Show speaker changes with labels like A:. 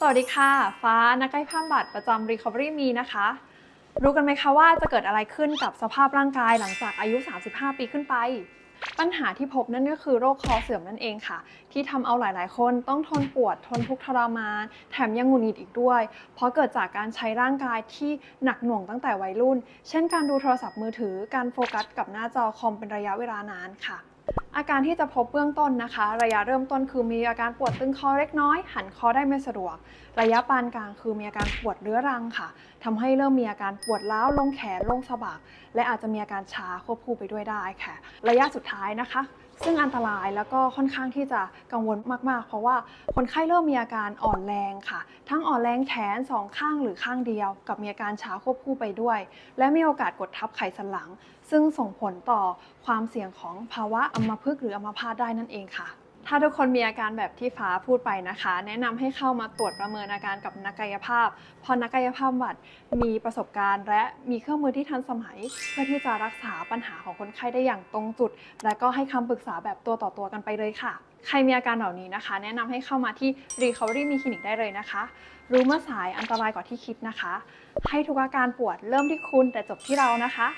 A: สวัสดีค่ะ ฟ้า นักกล้ภาพบัตรประจำ Recovery Me นะคะ รู้กันไหมคะว่าจะเกิดอะไรขึ้นกับสภาพร่างกายหลังจากอายุ 35 ปีขึ้นไป ปัญหาที่พบนั่นก็คือโรคคอเสื่อมนั่นเองค่ะ ที่ทำเอาหลายๆ คนต้องทนปวดทนทุกข์ทรมาน แถมยังหงุดหงิดอีกด้วย เพราะเกิดจากการใช้ร่างกายที่หนักหน่วงตั้งแต่วัยรุ่น เช่น การดูโทรศัพท์มือถือ การโฟกัสกับหน้าจอคอมเป็นระยะเวลานานค่ะ อาการที่จะพบเบื้องต้นนะคะ ระยะเริ่มต้นคือมีอาการปวดตึงคอเล็กน้อย หันคอได้ไม่สะดวก ระยะปานกลางคือมีอาการปวดเรื้อรังค่ะทำให้เริ่มมีอาการปวดร้าวลงแขนลงสะบักและอาจจะมีอาการชาควบคู่ไปด้วยได้ค่ะ ระยะสุดท้ายนะคะ ซึ่งอันตรายแล้วก็ค่อนข้างที่จะกังวลมากๆ เพราะว่าคนไข้เริ่มมีอาการอ่อนแรงค่ะ ทั้งอ่อนแรงแขนสองข้างหรือข้างเดียว กับมีอาการชาควบคู่ไปด้วย และมีโอกาสกดทับไขสันหลัง ซึ่งส่งผลต่อความเสี่ยงของภาวะอัมพฤกษ์หรืออัมพาตได้นั่นเองค่ะ ถ้าทุกคนมีอาการแบบที่ฟ้าพูดไปนะคะ แนะนำให้เข้ามาตรวจประเมินอาการกับนักกายภาพเพราะนักกายภาพบัดมีประสบการณ์ และมีเครื่องมือที่ทันสมัย เพื่อที่จะรักษาปัญหาของคนไข้ได้อย่างตรงจุด และก็ให้คำปรึกษาแบบตัวต่อตัวกันไปเลยค่ะ ใครมีอาการเหล่านี้นะคะ แนะนำให้เข้ามาที่ Recovery มีคลินิกได้เลยนะคะ รู้เมื่อสายอันตรายกว่าที่คิดนะคะ ให้ทุกอาการปวดเริ่มที่คุณแต่จบที่เรานะคะ